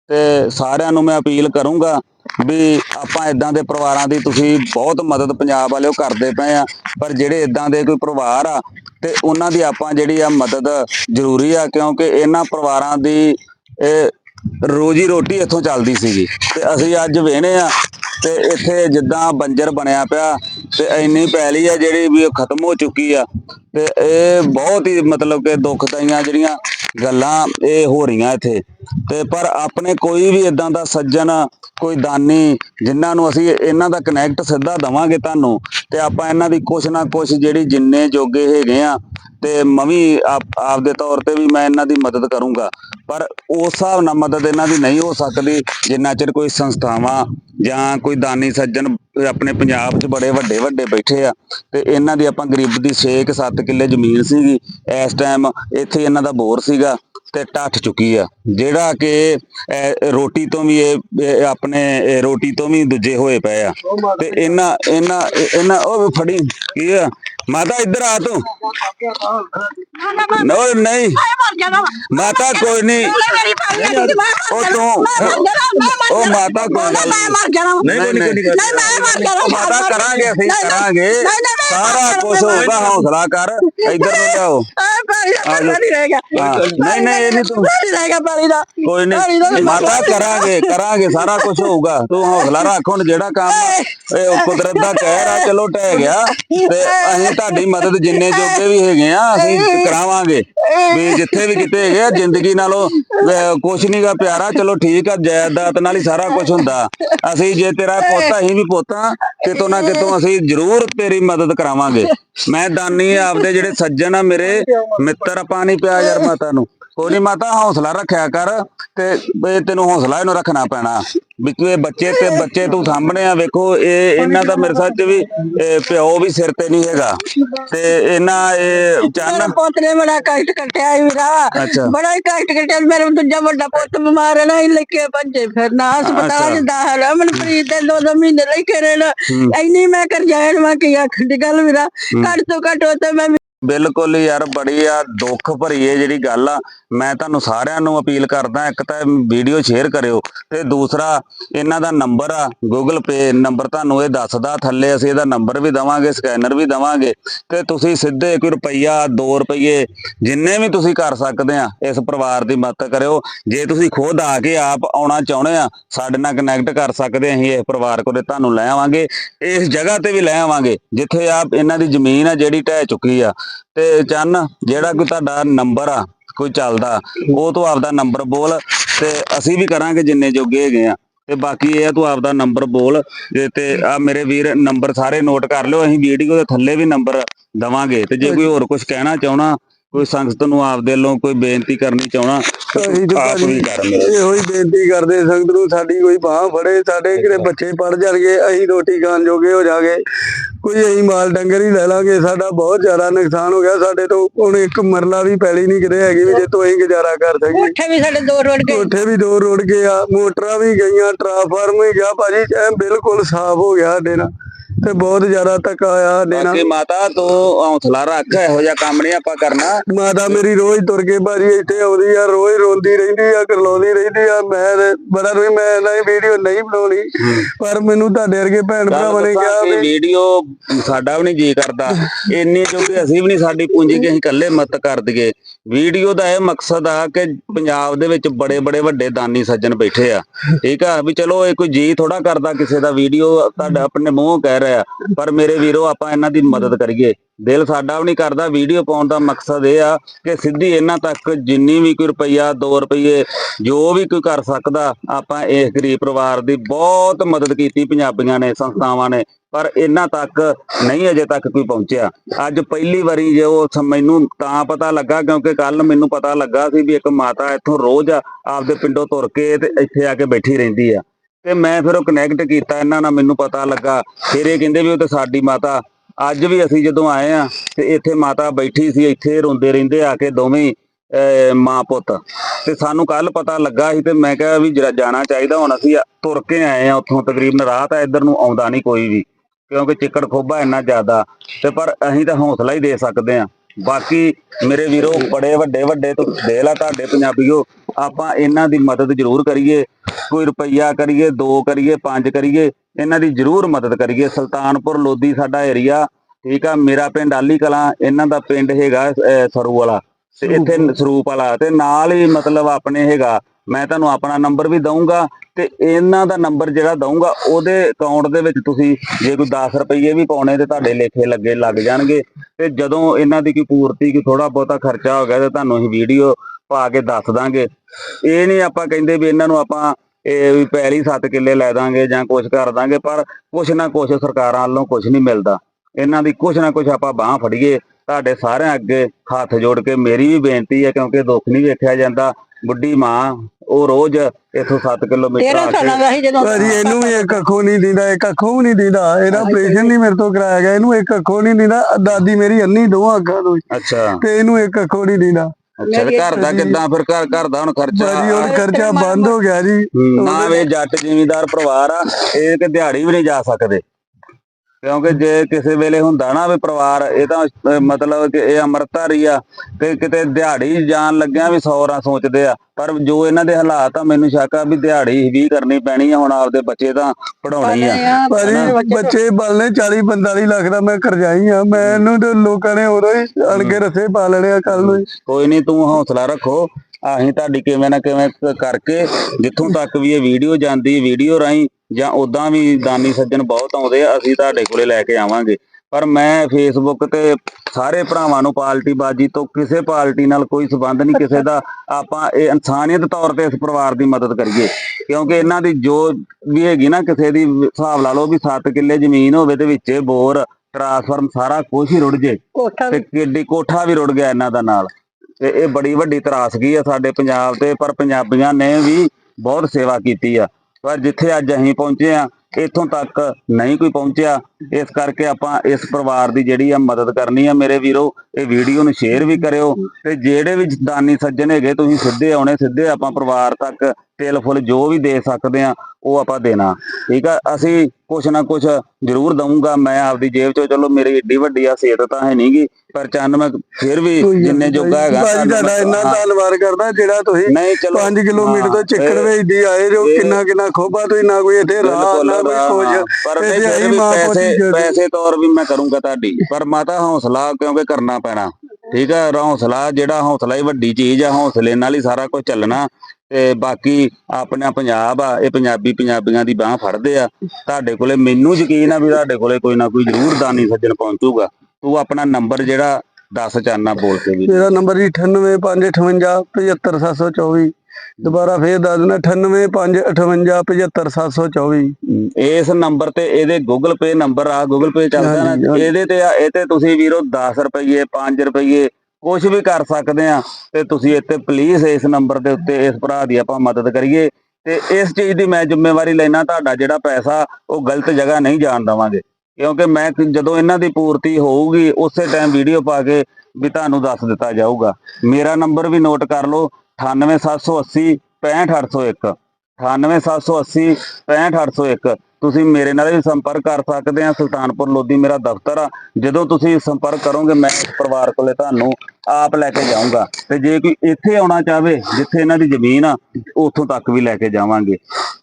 ਤੇ ਸਾਰਿਆਂ ਨੂੰ ਮੈਂ ਅਪੀਲ ਕਰੂੰਗਾ ਵੀ ਆਪਾਂ ਇਦਾਂ ਦੇ ਪਰਿਵਾਰਾਂ ਦੀ ਤੁਸੀਂ ਬਹੁਤ ਮਦਦ ਪੰਜਾਬ ਵਾਲਿਓ ਕਰਦੇ ਪਏ ਆ, ਪਰ ਜਿਹੜੇ ਇਦਾਂ ਦੇ ਕੋਈ ਪਰਿਵਾਰ ਆ, ਤੇ ਉਹਨਾਂ ਦੀ ਆਪਾਂ ਜਿਹੜੀ ਆ ਮਦਦ ਜ਼ਰੂਰੀ ਆ, ਕਿਉਂਕਿ ਇਹਨਾਂ ਪਰਿਵਾਰਾਂ ਦੀ ਇਹ ਰੋਜੀ ਰੋਟੀ ਇੱਥੋਂ ਚੱਲਦੀ ਸੀਗੀ। ਤੇ ਅਸੀਂ ਅੱਜ ਵੇਹਨੇ ਆ ਤੇ ਇੱਥੇ ਜਿੱਦਾਂ ਬੰਜਰ ਬਣਿਆ ਪਿਆ ਤੇ ਇੰਨੀ ਪੈਲੀ ਆ ਜਿਹੜੀ ਵੀ ਖਤਮ ਹੋ ਚੁੱਕੀ ਆ। ਤੇ ਇਹ ਬਹੁਤ ਹੀ ਮਤਲਬ ਕਿ ਦੁੱਖਦਾਈਆਂ ਜਿਹੜੀਆਂ ਗੱਲਾਂ ਇਹ ਹੋ ਰਹੀਆਂ ਇੱਥੇ। ਤੇ ਪਰ ਆਪਣੇ ਕੋਈ ਵੀ ਇਦਾਂ ਦਾ ਸੱਜਣ, ਕੋਈ ਦਾਨੀ ਜਿਨ੍ਹਾਂ ਨੂੰ ਅਸੀਂ ਇਹਨਾਂ ਦਾ ਕਨੈਕਟ ਸਿੱਧਾ ਦਵਾਂਗੇ ਤੁਹਾਨੂੰ ਤੇ ਆਪਾਂ ਇਹਨਾਂ ਦੀ ਕੁਛ ਨਾ ਕੁਛ ਜਿਹੜੀ ਜਿੰਨੇ ਜੋਗੇ ਹੈਗੇ ਆ ਤੇ ਮੈਂ ਵੀ ਆਪ, ਆਪਦੇ ਤੌਰ ਤੇ ਵੀ ਮੈਂ ਇਹਨਾਂ ਦੀ ਮਦਦ ਕਰੂੰਗਾ। ਪਰ ਉਸ ਹਿਸਾਬ ਨਾਲ ਮਦਦ ਇਹਨਾਂ ਦੀ ਨਹੀਂ ਹੋ ਸਕਦੀ ਜਿੰਨਾ ਚਿਰ ਕੋਈ ਸੰਸਥਾਵਾਂ ਜਾਂ ਕੋਈ ਦਾਨੀ ਸੱਜਣ ਆਪਣੇ ਪੰਜਾਬ 'ਚ ਬੜੇ ਵੱਡੇ ਵੱਡੇ ਬੈਠੇ ਆ ਤੇ ਇਹਨਾਂ ਦੀ ਆਪਾਂ ਗਰੀਬ ਦੀ 6-7 ਕਿੱਲੇ ਜ਼ਮੀਨ ਸੀਗੀ, ਇਸ ਟਾਈਮ ਇੱਥੇ ਇਹਨਾਂ ਦਾ ਬੋਰ ਸੀਗਾ। ਤੇ ਟੱਟ ਚੁੱਕੀ ਆ। ਜਿਹੜਾ ਕਿ ਰੋਟੀ ਤੋਂ ਵੀ ਇਹ ਆਪਣੇ ਰੋਟੀ ਤੋਂ ਵੀ ਦੂਜੇ ਹੋਏ ਪਏ ਆ। ਤੇ ਇਹਨਾਂ ਇਹਨਾਂ ਇਹਨਾਂ, ਉਹ ਵੀ ਫੜੀ, ਕੀ ਆ? ਮਾਤਾ ਇੱਧਰ ਆ ਤੂੰ ਨੋ ਨਹੀਂ ਮਾਤਾ ਕੋਈ ਨਹੀਂ ਉਹ ਤੂੰ ਉਹ ਮਾਤਾ ਕੋਈ ਗੱਲ ਨਹੀਂ ਨਹੀਂ ਨਹੀਂ ਮਾਤਾ ਕਰਾਂਗੇ ਅਸੀਂ ਕਰਾਂਗੇ ਸਾਰਾ ਕੁਝ ਹੋਊਗਾ ਹੌਸਲਾ ਕਰ ਇੱਧਰ ਨੂੰ ਲਿਆਓ ਹਾਂ ਨਹੀਂ ਨਹੀਂ ਇਹ ਨਹੀਂ ਤੂੰ ਕੋਈ ਨਹੀਂ ਮਾਤਾ ਕਰਾਂਗੇ ਕਰਾਂਗੇ ਸਾਰਾ ਕੁਝ ਹੋਊਗਾ ਤੂੰ ਹੌਸਲਾ ਰੱਖ ਹੁਣ ਜਿਹੜਾ ਕੰਮ ਇਹ ਉਹ ਕੁਦਰਤ ਦਾ ਕਹਿਰ ਆ ਤੁਹਾਡੀ ਮਦਦ ਜਿੰਨੇ ਜੋਗੇ ਵੀ ਹੈਗੇ ਆ, ਅਸੀਂ ਕਰਾਵਾਂਗੇ। ਵੀ ਜਿੱਥੇ ਵੀ ਕਿਤੇ ਹੈਗੇ ਆ, ਜ਼ਿੰਦਗੀ ਨਾਲੋਂ ਕੁਛ ਨਹੀਂਗਾ ਪਿਆਰਾ, ਚਲੋ ਠੀਕ ਆ, ਜਾਇਦਾਦ ਨਾਲ ਹੀ ਸਾਰਾ ਕੁਝ ਹੁੰਦਾ। ਅਸੀਂ ਜੇ ਤੇਰਾ ਪੋਤਾ ਹੀ ਵੀ ਪੋਤਾ, ਕਿਤੋਂ ਨਾ ਕਿਤੋਂ ਅਸੀਂ ਜ਼ਰੂਰ ਤੇਰੀ ਮਦਦ ਕਰਾਵਾਂਗੇ। ਮੈਂ ਦਾਨੀ ਆਪਦੇ ਜਿਹੜੇ ਸੱਜਣ ਆ ਮੇਰੇ, ਮਿੱਤਰ ਪਾਣੀ ਪਿਆ ਯਾਰ ਮਾਤਾ ਨੂੰ। ਕੋਈ ਨਹੀਂ ਮਾਤਾ ਹੌਸਲਾ ਰੱਖਿਆ ਕਰ ਤੇ ਇਹ ਤੈਨੂੰ ਹੌਸਲਾ ਇਹਨੂੰ ਰੱਖਣਾ ਪੈਣਾ। ਵੀ ਤੂੰ ਇਹ ਬੱਚੇ ਤੇ ਬੱਚੇ ਤੂੰ ਸਾਹਮਣੇ ਆ ਵੇਖੋ ਇਹ ਇਹਨਾਂ ਦਾ ਮੇਰੇ ਸੱਚ ਵੀ ਪਿਓ ਵੀ ਸਿਰ ਤੇ ਨਹੀਂ ਹੈਗਾ। ਤੇ ਇਹਨਾਂ ਇਹ ਚੰਨ ਮੇਰੇ ਪੁੱਤ ਨੇ ਬੜਾ ਕਸ਼ਟ ਕੱਟਿਆ ਵੀਰਾ। ਬੜਾ ਹੀ ਕਸ਼ਟ ਕੱਟਿਆ ਮੇਰੇ ਦੂਜਾ ਵੱਡਾ ਪੁੱਤ ਬਿਮਾਰ ਹੈ ਨਾ ਲੈ ਕੇ ਭੱਜੇ ਫਿਰਨਾ। ਹਸਪਤਾਲ ਚ ਦਾਖਲ ਮਨਪ੍ਰੀਤ ਦੇ ਦੋ ਦੋ ਮਹੀਨੇ ਲੈ ਕੇ ਰਹਿਣਾ। ਇੰਨੀ ਮੈਂ ਕਰ ਜਾਣ ਮੈਂ ਕੀ ਆਖਣ ਦੀ ਗੱਲ ਵੀਰਾ। ਘੱਟ ਤੋਂ ਘੱਟ ਉਹ ਤੇ ਮੈਂ ਬਿਲਕੁਲ ਯਾਰ, ਬੜੀ ਆ, ਦੁੱਖ ਭਰੀ ਇਹ ਜਿਹੜੀ ਗੱਲ ਆ। ਮੈਂ ਤੁਹਾਨੂੰ ਸਾਰਿਆਂ ਨੂੰ ਅਪੀਲ ਕਰਦਾ, ਇੱਕ ਤਾਂ ਵੀਡੀਓ ਸ਼ੇਅਰ ਕਰਿਓ, ਤੇ ਦੂਸਰਾ ਇਹਨਾਂ ਦਾ ਨੰਬਰ ਆ ਗੂਗਲ ਪੇ ਨੰਬਰ ਤੁਹਾਨੂੰ ਇਹ ਦੱਸਦਾ, ਥੱਲੇ ਅਸੀਂ ਇਹਦਾ ਨੰਬਰ ਵੀ ਦਵਾਂਗੇ ਸਕੈਨਰ ਵੀ ਦਵਾਂਗੇ, ਤੇ ਤੁਸੀਂ ਸਿੱਧੇ ਕੋਈ ਰੁਪਈਆ 2 ਰੁਪਈਏ, ਜਿੰਨੇ ਵੀ ਤੁਸੀਂ ਕਰ ਸਕਦੇ ਆ, ਇਸ ਪਰਿਵਾਰ ਦੀ ਮਦਦ ਕਰਿਓ। ਜੇ ਤੁਸੀਂ ਖੁਦ ਆ ਕੇ ਆਪ ਆਉਣਾ ਚਾਹੁੰਦੇ ਆ, ਸਾਡੇ ਨਾਲ ਕਨੈਕਟ ਕਰ ਸਕਦੇ ਅਸੀਂ ਇਸ ਪਰਿਵਾਰ ਕੋਲੇ ਤੁਹਾਨੂੰ ਲੈ ਆਵਾਂਗੇ, ਇਸ ਜਗ੍ਹਾ ਤੇ ਵੀ ਲੈ ਆਵਾਂਗੇ, ਜਿੱਥੇ ਆਪ ਇਹਨਾਂ ਦੀ ਜ਼ਮੀਨ ਆ ਜਿਹੜੀ ਢਹਿ ਚੁੱਕੀ ਆ। ਤੇ ਚੰਨ ਜਿਹੜਾ ਕੋਈ ਤੁਹਾਡਾ ਨੰਬਰ ਆ ਕੋਈ ਚੱਲਦਾ ਉਹ ਤੋਂ ਆਪਦਾ ਨੰਬਰ ਬੋਲ ਤੇ ਅਸੀਂ ਵੀ ਕਰਾਂਗੇ ਜਿੰਨੇ ਜੋਗੇ ਹੈਗੇ ਆ। ਤੇ ਬਾਕੀ ਇਹ ਆ ਤੂੰ ਆਪਦਾ ਨੰਬਰ ਬੋਲ ਤੇ ਆ ਮੇਰੇ ਵੀਰ ਨੰਬਰ ਸਾਰੇ ਨੋਟ ਕਰ ਲਿਓ ਅਸੀਂ ਵੀਡੀਓ ਦੇ ਥੱਲੇ ਵੀ ਨੰਬਰ ਦਵਾਂਗੇ। ਤੇ ਜੇ ਕੋਈ ਹੋਰ ਕੁਝ ਕਹਿਣਾ ਚਾਹਣਾ ਕੋਈ ਸੰਗਤ ਨੂੰ ਆਪਦੇ ਵੱਲੋਂ ਕੋਈ ਬੇਨਤੀ ਕਰਨੀ ਚਾਹਣਾ ਆਪ ਵੀ ਕਰ ਇਹੋ ਹੀ ਬੇਨਤੀ ਕਰਦੇ ਸੰਗਤ ਨੂੰ ਸਾਡੀ ਕੋਈ ਬਾਹ ਫੜੇ ਸਾਡੇ ਕਿਤੇ ਬੱਚੇ ਪੜ ਜਾਣਗੇ ਅਸੀਂ ਰੋਟੀ ਖਾਣ ਜੋਗੇ ਹੋ ਜਾਗੇ। ਕੋਈ ਅਸੀਂ ਮਾਲ ਡੰਗਰ ਹੀ ਲੈ ਲਾਂਗੇ ਸਾਡਾ ਬਹੁਤ ਜ਼ਿਆਦਾ ਨੁਕਸਾਨ ਹੋ ਗਿਆ ਸਾਡੇ ਤੋਂ ਹੁਣ ਇੱਕ ਮਰਲਾ ਵੀ ਪੈਲੀ ਨਹੀਂ ਕਿਤੇ ਹੈਗੀ ਵੀ ਜੇ ਤੋਂ ਅਸੀਂ ਗੁਜ਼ਾਰਾ ਕਰ ਸਕੀਏ। ਉੱਥੇ ਵੀ ਸਾਡੇ ਦੋ ਰੋਡ ਗਏ। ਕੋਠੇ ਵੀ ਦੋ ਰੁੜ ਗਏ ਆ ਮੋਟਰਾਂ ਵੀ ਗਈਆਂ ਟਰਾਂਸਫਾਰਮ ਵੀ ਗਿਆ ਭਾਜੀ ਐ ਬਿਲਕੁਲ ਸਾਫ਼ ਹੋ ਗਿਆ ਸਾਡੇ ਨਾਲ। ਤੇ ਬਹੁਤ ਜ਼ਿਆਦਾ ਧੱਕਾ ਆਇਆ ਨਾਲ ਬਾਕੀ ਮਾਤਾ ਤੂੰ ਹੌਸਲਾ ਰੱਖ ਇਹੋ ਜਿਹਾ ਕੰਮ ਨਹੀਂ ਆਪਾਂ ਕਰਨਾ। ਮਾਤਾ ਮੇਰੀ ਰੋਜ਼ ਤੁਰ ਕੇ ਭਾਜੀ ਇੱਥੇ ਆਉਂਦੀ ਆ ਰੋਜ਼ ਰੋਂਦੀ ਰਹਿੰਦੀ ਆ ਕਰਲਾਉਂਦੀ ਰਹਿੰਦੀ ਆ। ਮੈਂ ਤੇ ਬੜਾ ਵੀ ਮੈਂ ਨਾ ਵੀਡੀਓ ਨਹੀਂ ਬਣਾਉਣੀ ਪਰ ਮੈਨੂੰ ਤੁਹਾਡੇ ਵਰਗੇ ਭੈਣ ਭਰਾਵਾਂ ਨੇ ਕਿਹਾ ਵੀ ਵੀਡੀਓ ਸਾਡਾ ਵੀ ਨਹੀਂ ਜੀ ਕਰਦਾ। ਇੰਨੀ ਕਿਉਂਕਿ ਅਸੀਂ ਵੀ ਨਹੀਂ ਸਾਡੀ ਪੂੰਜੀ ਕਿ ਅਸੀਂ ਇਕੱਲੇ ਮਤ ਕਰ ਦਈਏ। ਵੀਡੀਓ ਦਾ ਇਹ ਮਕਸਦ ਆ ਕਿ ਪੰਜਾਬ ਦੇ ਵਿੱਚ ਬੜੇ ਬੜੇ ਵੱਡੇ ਦਾਨੀ ਸੱਜਣ ਬੈਠੇ ਆ। ਠੀਕ ਆ ਵੀ ਚਲੋ ਇਹ ਕੋਈ ਜੀ ਥੋੜਾ ਕਰਦਾ ਕਿਸੇ ਦਾ ਵੀਡੀਓ ਤੁਹਾਡਾ ਆਪਣੇ ਮੂੰਹੋਂ ਕਹਿ ਰਿਹਾ ਪਰ ਮੇਰੇ ਵੀਰੋ, ਆਪਾਂ ਇਹਨਾਂ ਦੀ ਮਦਦ ਕਰੀਏ। ਦਿਲ ਸਾਡਾ ਵੀ ਨਹੀਂ ਕਰਦਾ ਵੀਡੀਓ ਪਾਉਣ ਦਾ ਮਕਸਦ ਇਹ ਆ ਕਿ ਸਿੱਧੀ ਇਹਨਾਂ ਤੱਕ ਜਿੰਨੀ ਵੀ ਕੋਈ ਰੁਪਈਆ 2 ਰੁਪਈਏ, ਜੋ ਵੀ ਕੋਈ ਕਰ ਸਕਦਾ, ਆਪਾਂ ਇਸ ਗਰੀਬ ਪਰਿਵਾਰ ਦੀ ਬਹੁਤ ਮਦਦ ਕੀਤੀ ਪੰਜਾਬੀਆਂ ਨੇ, ਸੰਸਥਾਵਾਂ ਨੇ। ਪਰ ਇਹਨਾਂ ਤੱਕ ਨਹੀਂ ਅਜੇ ਤੱਕ ਕੋਈ ਪਹੁੰਚਿਆ। ਅੱਜ ਪਹਿਲੀ ਵਾਰੀ ਜੇ ਉਹ ਮੈਨੂੰ ਤਾਂ ਪਤਾ ਲੱਗਾ, ਕਿਉਂਕਿ ਕੱਲ ਮੈਨੂੰ ਪਤਾ ਲੱਗਾ ਸੀ ਵੀ ਇੱਕ ਮਾਤਾ ਇੱਥੋਂ ਰੋਜ਼ ਆਪਦੇ ਪਿੰਡੋਂ ਤੁਰ ਕੇ ਤੇ ਇੱਥੇ ਆ ਕੇ ਬੈਠੀ ਰਹਿੰਦੀ ਆ। ਤੇ ਮੈਂ ਫਿਰ ਉਹ ਕਨੈਕਟ ਕੀਤਾ ਇਹਨਾਂ ਨਾਲ ਮੈਨੂੰ ਪਤਾ ਲੱਗਾ। ਫਿਰ ਇਹ ਕਹਿੰਦੇ ਵੀ ਉਹ ਤੇ ਸਾਡੀ ਮਾਤਾ। ਅੱਜ ਵੀ ਅਸੀਂ ਜਦੋਂ ਆਏ ਆ ਤੇ ਇੱਥੇ ਮਾਤਾ ਬੈਠੀ ਸੀ ਇੱਥੇ ਰੋਂਦੇ ਰਹਿੰਦੇ ਆ ਕੇ ਦੋਵੇਂ ਅਹ, ਮਾਂ ਪੁੱਤ। ਤੇ ਸਾਨੂੰ ਕੱਲ ਪਤਾ ਲੱਗਾ ਸੀ ਤੇ ਮੈਂ ਕਿਹਾ ਵੀ ਜਰਾ ਜਾਣਾ ਚਾਹੀਦਾ ਹੁਣ ਅਸੀਂ ਤੁਰ ਕੇ ਆਏ ਆ ਉੱਥੋਂ ਤਕਰੀਬਨ ਰਾਤ ਆ ਇੱਧਰ ਨੂੰ ਆਉਂਦਾ ਨਹੀਂ ਕੋਈ ਵੀ ਕਿਉਂਕਿ ਚਿੱਕੜ ਖੋਬਾ ਇੰਨਾ ਜ਼ਿਆਦਾ। ਤੇ ਪਰ ਅਸੀਂ ਤਾਂ ਹੌਸਲਾ ਹੀ ਦੇ ਸਕਦੇ ਆ ਬਾਕੀ ਮੇਰੇ ਵੀਰੋ ਬੜੇ ਵੱਡੇ ਵੱਡੇ ਤੋਂ ਦੇਲ ਆ ਤੁਹਾਡੇ ਪੰਜਾਬੀਓ ਆਪਾਂ ਇਹਨਾਂ ਦੀ ਮਦਦ ਜ਼ਰੂਰ ਕਰੀਏ। ਕੋਈ ਰੁਪਈਆ ਕਰੀਏ ਦੋ ਕਰੀਏ ਪੰਜ ਕਰੀਏ ਇਹਨਾਂ ਦੀ ਜ਼ਰੂਰ ਮਦਦ ਕਰੀਏ। ਸੁਲਤਾਨਪੁਰ ਲੋਧੀ ਸਾਡਾ ਏਰੀਆ ਠੀਕ ਆ ਮੇਰਾ ਪਿੰਡ ਆਲੀ ਕਲਾਂ ਇਹਨਾਂ ਦਾ ਪਿੰਡ ਹੈਗਾ ਸਰੂ ਵਾਲਾ। ਤੇ ਇੱਥੇ ਸਰੂਪ ਵਾਲਾ ਤੇ ਨਾਲ ਹੀ ਮਤਲਬ ਆਪਣੇ ਹੈਗਾ ਮੈਂ ਤੁਹਾਨੂੰ ਆਪਣਾ ਨੰਬਰ ਵੀ ਦਊਂਗਾ ਤੇ ਇਹਨਾਂ ਦਾ ਨੰਬਰ ਜਿਹੜਾ ਦਊਂਗਾ ਉਹਦੇ ਅਕਾਊਂਟ ਦੇ ਵਿੱਚ ਤੁਸੀਂ ਜੇ ਕੋਈ 10 ਰੁਪਏ ਵੀ ਪਾਉਣੇ ਤੇ ਤੁਹਾਡੇ ਲੇਖੇ ਲੱਗੇ ਲੱਗ ਜਾਣਗੇ। ਤੇ ਜਦੋਂ ਇਹਨਾਂ ਦੀ ਕੋਈ ਪੂਰਤੀ ਕੋਈ ਥੋੜਾ ਬਹੁਤਾ ਖਰਚਾ ਹੋ ਗਿਆ ਤੇ ਤੁਹਾਨੂੰ ਅਸੀਂ ਵੀਡੀਓ ਪਾ ਕੇ ਦੱਸ ਦਾਂਗੇ। ਇਹ ਨਹੀਂ ਆਪਾਂ ਕਹਿੰਦੇ ਵੀ ਇਹਨਾਂ ਨੂੰ ਆਪਾਂ ਇਹ ਵੀ ਪੈਲੀ 7 ਕਿੱਲੇ ਲੈ ਦਾਂਗੇ ਜਾਂ ਕੁਝ ਕਰ ਦਾਂਗੇ ਪਰ ਕੁਛ ਨਾ ਕੁਛ ਸਰਕਾਰਾਂ ਵੱਲੋਂ ਕੁਛ ਨਹੀਂ ਮਿਲਦਾ। ਇਹਨਾਂ ਦੀ ਕੁਛ ਨਾ ਕੁਛ ਆਪਾਂ ਬਾਹ ਫੜੀਏ ਤੁਹਾਡੇ ਸਾਰਿਆਂ ਅੱਗੇ ਹੱਥ ਜੋੜ ਕੇ ਮੇਰੀ ਵੀ ਬੇਨਤੀ ਹੈ ਕਿਉਂਕਿ ਦੁੱਖ ਨਹੀਂ ਵੇਖਿਆ ਜਾਂਦਾ। ਬੁੱਢੀ ਮਾਂ ਉਹ ਰੋਜ਼ ਇੱਥੋਂ 7 ਕਿਲੋਮੀਟਰ ਆ ਕੇ ਦਾ ਭਾਜੀ ਇਹਨੂੰ ਵੀ ਇੱਕ ਅੱਖੋਂ ਨਹੀਂ ਦਿੰਦਾ ਇੱਕ ਅੱਖੋਂ ਵੀ ਨਹੀਂ ਦਿੰਦਾ। ਇਹਦਾ ਆਪਰੇਸ਼ਨ ਨਹੀਂ ਮੇਰੇ ਤੋਂ ਕਰਾਇਆ ਗਿਆ। ਇਹਨੂੰ ਇੱਕ ਅੱਖੋਂ ਨਹੀਂ ਦਿੰਦਾ। ਦਾਦੀ ਮੇਰੀ ਅੰਨੀ ਦੋਹਾਂ ਅੱਖਾਂ ਤੋਂ। ਅੱਛਾ। ਤੇ ਇਹਨੂੰ ਇੱਕ ਅੱਖੋਂ ਨਹੀਂ ਦਿੰਦਾ। ਅੱਛਾ ਤੇ ਘਰ ਦਾ ਕਿੱਦਾਂ ਫਿਰ? ਘਰ ਘਰ ਦਾ ਹੁਣ ਖਰਚਾ ਹੁਣ ਖਰਚਾ ਬੰਦ ਹੋ ਗਿਆ ਜੀ। ਨਾ ਵੇ ਜੱਟ ਜ਼ਿਮੀਂਦਾਰ ਪਰਿਵਾਰ ਆ ਇਹ ਕਿ ਦਿਹਾੜੀ ਵੀ ਨਹੀਂ ਜਾ ਸਕਦੇ। ਕਿਉਂਕਿ ਜੇ ਕਿਸੇ ਵੇਲੇ ਹੁੰਦਾ ਨਾ ਵੀ ਪਰਿਵਾਰ ਇਹ ਤਾਂ ਮਤਲਬ ਕਿ ਇਹ ਅੰਮ੍ਰਿਤਧਾਰੀ ਆ ਤੇ ਕਿਤੇ ਦਿਹਾੜੀ ਜਾਣ ਲੱਗਿਆ ਵੀ ਸੌਰਾਂ ਸੋਚਦੇ ਆ। ਪਰ ਜੋ ਇਹਨਾਂ ਦੇ ਹਾਲਾਤ ਆ ਮੈਨੂੰ ਸ਼ੱਕ ਆ ਵੀ ਦਿਹਾੜੀ ਵੀ ਕਰਨੀ ਪੈਣੀ ਆ ਹੁਣ ਆਪਦੇ ਬੱਚੇ ਤਾਂ ਪੜਾਉਣੇ ਆ। ਭਾਜੀ ਬੱਚੇ ਪਾਲਨੇ 40 45 ਲੱਖ ਦਾ ਮੈਂ ਕਰਜਾਈ ਆ। ਮੈਨੂੰ ਤੇ ਲੋਕਾਂ ਨੇ ਉਦੋਂ ਹੀ ਅਣ ਕੇ ਰਸੇ ਪਾ ਲੈਣੇ ਆ ਕੱਲ ਨੂੰ। ਕੋਈ ਨਹੀਂ ਤੂੰ ਹੌਸਲਾ ਰੱਖੋ। ਅਸੀਂ ਤੁਹਾਡੀ ਕਿਵੇਂ ਨਾ ਕਿਵੇਂ ਕ- ਕਰਕੇ ਜਿੱਥੋਂ ਤੱਕ ਵੀ ਇਹ ਵੀਡੀਓ ਜਾਂਦੀ ਵੀਡੀਓ ਰਾਹੀਂ ਜਾਂ ਉਦਾਂ ਵੀ ਦਾਨੀ ਸੱਜਣ ਬਹੁਤ ਆਉਂਦੇ ਆ ਅਸੀਂ ਤੁਹਾਡੇ ਕੋਲੇ ਲੈ ਕੇ ਆਵਾਂਗੇ। ਪਰ ਮੈਂ ਫੇਸਬੁੱਕ ਤੇ ਸਾਰੇ ਭਰਾਵਾਂ ਨੂੰ ਪਾਰਟੀ ਬਾਜੀ ਤੋਂ ਕਿਸੇ ਪਾਰਟੀ ਨਾਲ ਕੋਈ ਸਬੰਧ ਨਹੀਂ ਕਿਸੇ ਦਾ ਆਪਾਂ ਇਹ ਇਨਸਾਨੀਅਤ ਤੌਰ ਤੇ ਇਸ ਪਰਿਵਾਰ ਦੀ ਮਦਦ ਕਰੀਏ। ਕਿਉਂਕਿ ਇਹਨਾਂ ਦੀ ਜੋ ਵੀ ਹੈਗੀ ਨਾ ਕਿਸੇ ਦੀ ਹਿਸਾਬ ਲਾ ਲਓ ਵੀ 7 ਕਿੱਲੇ ਜ਼ਮੀਨ ਹੋਵੇ ਤੇ ਵਿੱਚੇ ਬੋਰ ਟਰਾਂਸਫਾਰਮ ਸਾਰਾ ਕੁਝ ਹੀ ਰੁੜ ਜੇ ਕੋਠਾ ਤੇ ਕਿੱਡੀ ਕੋਠਾ ਵੀ ਰੁੜ ਗਿਆ ਇਹਨਾਂ ਦਾ ਨਾਲ। ਤੇ ਇਹ ਬੜੀ ਵੱਡੀ ਤਰਾਸਗੀ ਆ ਸਾਡੇ ਪੰਜਾਬ ਤੇ, ਪਰ ਪੰਜਾਬੀਆਂ ਨੇ ਵੀ ਬਹੁਤ ਸੇਵਾ ਕੀਤੀ ਆ। ਪਰ ਜਿੱਥੇ ਅੱਜ ਅਸੀਂ ਪਹੁੰਚੇ ਆ, ਇੱਥੋਂ ਤੱਕ ਨਹੀਂ ਕੋਈ ਪਹੁੰਚਿਆ। ਇਸ ਕਰਕੇ ਆਪਾਂ ਇਸ ਪਰਿਵਾਰ ਦੀ ਜਿਹੜੀ ਆ ਮਦਦ ਕਰਨੀ ਆ ਮੇਰੇ ਵੀਰੋ, ਇਹ ਵੀਡੀਓ ਨੂੰ ਸ਼ੇਅਰ ਵੀ ਕਰਿਓ। ਤੇ ਜਿਹੜੇ ਵੀ ਦਾਨੀ ਸੱਜਣ ਹੈਗੇ, ਤੁਸੀਂ ਸਿੱਧੇ ਆਉਣੇ, ਸਿੱਧੇ ਆਪਾਂ ਪਰਿਵਾਰ ਤੱਕ ਤਿਲ ਫੁੱਲ ਜੋ ਵੀ ਦੇ ਸਕਦੇ ਆ, ਉਹ ਆਪਾਂ ਦੇਣਾ। ਠੀਕ ਆ? ਅਸੀਂ ਕੁਛ ਨਾ ਕੁਛ ਜ਼ਰੂਰ ਦਊਂਗਾ ਮੈਂ ਆਪਦੀ ਜੇਬ ਚੋਂ ਚਲੋ ਮੇਰੀ ਏਡੀ ਵੱਡੀ ਆ ਸਿਹਤ ਤਾਂ ਹੈ ਨਹੀਂਗੀ ਪਰ ਚੰਨ ਮੈਂ ਫਿਰ ਵੀ ਜਿੰਨੇ ਜੋਗਾ ਹੈਗਾ ਭਾਜੀ ਤੁਹਾਡਾ ਇੰਨਾ ਧੰਨਵਾਦ ਕਰਦਾ ਜਿਹੜਾ ਤੁਸੀਂ ਨਹੀਂ ਚਲੋ 5 ਕਿਲੋਮੀਟਰ ਤੋਂ ਚਿੱਕੜ ਵੇਚਦੀ ਆਏ ਜੋ ਕਿੰਨਾ ਕਿੰਨਾ ਖੋਬਾ ਤੁਸੀਂ ਨਾ ਕੋਈ ਇੱਥੇ ਰਾਹ ਨਾ ਕੋਈ ਕੁਝ ਪਰ ਪੈਸੇ। ਪੈਸੇ ਤੌਰ ਵੀ ਮੈਂ ਕਰੂੰਗਾ ਤੁਹਾਡੀ ਪਰ ਮਾਤਾ ਹੌਸਲਾ ਕਿਉਂਕਿ ਕਰਨਾ ਪੈਣਾ ਠੀਕ ਹੈ ਹੌਸਲਾ ਜਿਹੜਾ ਹੌਸਲਾ ਹੀ ਵੱਡੀ ਚੀਜ਼ ਆ, ਹੌਸਲੇ ਨਾਲ ਹੀ ਸਾਰਾ ਕੁਝ ਚੱਲਣਾ। ਤੇ ਬਾਕੀ ਆਪਣਾ ਪੰਜਾਬ ਆ, ਇਹ ਪੰਜਾਬੀ ਪੰਜਾਬੀਆਂ ਦੀ ਬਾਹ ਫੜਦੇ ਆ। ਤੁਹਾਡੇ ਕੋਲੇ ਮੈਨੂੰ ਯਕੀਨ ਆ ਵੀ ਤੁਹਾਡੇ ਕੋਲੇ ਕੋਈ ਨਾ ਕੋਈ ਜ਼ਰੂਰ ਦਾਨੀ ਸੱਜਣ ਪਹੁੰਚੂਗਾ। ਤੂੰ ਆਪਣਾ ਨੰਬਰ ਜਿਹੜਾ ਦੱਸ ਚਾਨਾ ਬੋਲ ਕੇ ਵੀ। ਮੇਰਾ ਨੰਬਰ ਜੀ 98558 75724 ਦੁਬਾਰਾ ਫੇਰ ਦੱਸ ਦਿੰਦਾ 98558 75724 ਹਮ, ਇਸ ਨੰਬਰ ਤੇ ਇਹਦੇ ਗੂਗਲ ਪੇ ਨੰਬਰ ਆ ਗੂਗਲ ਪੇ ਚੱਲਦਾ ਨਾ। ਇਹਦੇ ਤੇ ਆ ਇਹ ਤੇ ਤੁਸੀਂ ਵੀਰੋ 10 ਰੁਪਏ 5 ਰੁਪਏ ਕੁਝ ਵੀ ਕਰ ਸਕਦੇ ਆ ਤੇ ਤੁਸੀਂ ਇੱਥੇ ਪਲੀਜ਼ ਇਸ ਨੰਬਰ ਦੇ ਉੱਤੇ ਇਸ ਭਰਾ ਦੀ ਆਪਾਂ ਮਦਦ ਕਰੀਏ। ਤੇ ਇਸ ਚੀਜ਼ ਦੀ ਮੈਂ ਜ਼ਿੰਮੇਵਾਰੀ ਲੈਣਾ ਤੁਹਾਡਾ ਜਿਹੜਾ ਪੈਸਾ ਉਹ ਗਲਤ ਜਗ੍ਹਾ ਨਹੀਂ ਜਾਣ ਦੇਵਾਂਗੇ। ਕਿਉਂਕਿ ਮੈਂ ਜਦੋਂ ਇਹਨਾਂ ਦੀ ਪੂਰਤੀ ਹੋਊਗੀ ਉਸੇ ਟਾਈਮ ਵੀਡੀਓ ਪਾ ਕੇ ਵੀ ਤੁਹਾਨੂੰ ਦੱਸ ਦਿੱਤਾ ਜਾਊਗਾ। ਮੇਰਾ ਨੰਬਰ ਵੀ ਨੋਟ ਕਰ ਲਓ 98780 65801 98780 65801 ਤੁਸੀਂ ਮੇਰੇ ਨਾਲ ਵੀ ਸੰਪਰਕ ਕਰ ਸਕਦੇ ਆ। ਸੁਲਤਾਨਪੁਰ ਲੋਧੀ ਮੇਰਾ ਦਫ਼ਤਰ ਆ। ਜਦੋਂ ਤੁਸੀਂ ਸੰਪਰਕ ਕਰੋਗੇ, ਮੈਂ ਇਸ ਪਰਿਵਾਰ ਕੋਲੇ ਤੁਹਾਨੂੰ ਆਪ ਲੈ ਕੇ ਜਾਊਂਗਾ। ਤੇ ਜੇ ਕੋਈ ਇੱਥੇ ਆਉਣਾ ਚਾਹਵੇ ਜਿੱਥੇ ਇਹਨਾਂ ਦੀ ਜ਼ਮੀਨ ਆ ਉੱਥੋਂ ਤੱਕ ਵੀ ਲੈ ਕੇ ਜਾਵਾਂਗੇ।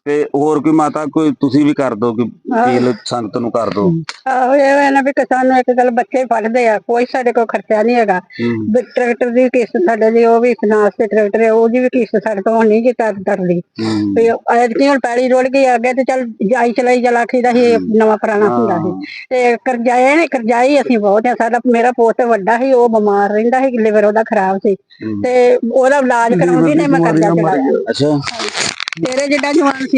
ਤੇ ਹੋਰ ਕੋਈ ਮਾਤਾ ਕੋਈ ਤੁਸੀਂ ਵੀ ਕਰ ਦਿਓ ਕਿ ਫੀਲ ਸੰਗਤ ਨੂੰ ਕਰ ਦਿਓ। ਆਹੋ ਇਹ ਹੈ ਨਾ ਵੀ ਕਿ ਸਾਨੂੰ ਇੱਕ ਗੱਲ ਬੱਚੇ ਪੜ੍ਹਦੇ ਆ ਕੋਈ ਸਾਡੇ ਕੋਲ ਖਰਚਾ ਨਹੀਂ ਹੈਗਾ। ਵੀ ਟਰੈਕਟਰ ਦੀ ਕਿਸ਼ਤ ਸਾਡੇ ਦੀ ਉਹ ਵੀ ਫਾਈਨਾਂਸ ਤੇ ਟਰੈਕਟਰ ਹੈ ਉਹਦੀ ਵੀ ਕਿਸ਼ਤ ਸਾਡੇ ਤੋਂ ਨਹੀਂ ਕਿ ਕਰ ਕਰਦੀ। ਵੀ ਐਤਕੀ ਹੁਣ ਪੈਲੀ ਰੋੜ ਗਈ ਅੱਗੇ ਤੇ ਚੱਲ ਜਾਈ ਚਲਾਈ ਜਲਾਖੀ ਦਾ ਹੀ ਨਵਾਂ ਪੁਰਾਣਾ ਹੁੰਦਾ ਸੀ। ਤੇ ਕਰਜ਼ਾਏ ਨੇ ਕਰਜ਼ਾਈ ਅਸੀਂ ਬਹੁਤ ਆ ਸਾਡਾ ਮੇਰਾ ਪੁੱਤ ਵੱਡਾ ਸੀ ਉਹ ਬਿਮਾਰ ਰਹਿੰਦਾ ਸੀ। ਲਿਵਰ ਉਹਦਾ ਖਰਾਬ ਸੀ। ਹੂੰ। ਤੇ ਉਹਦਾ ਇਲਾਜ ਕਰਾਉਂਦੀ ਨੇ ਮੈਂ ਕਰਜ਼ਾ ਅੱਛਾ। ਤੇਰੇ ਜਿਹੜਾ ਜਵਾਨ ਸੀ।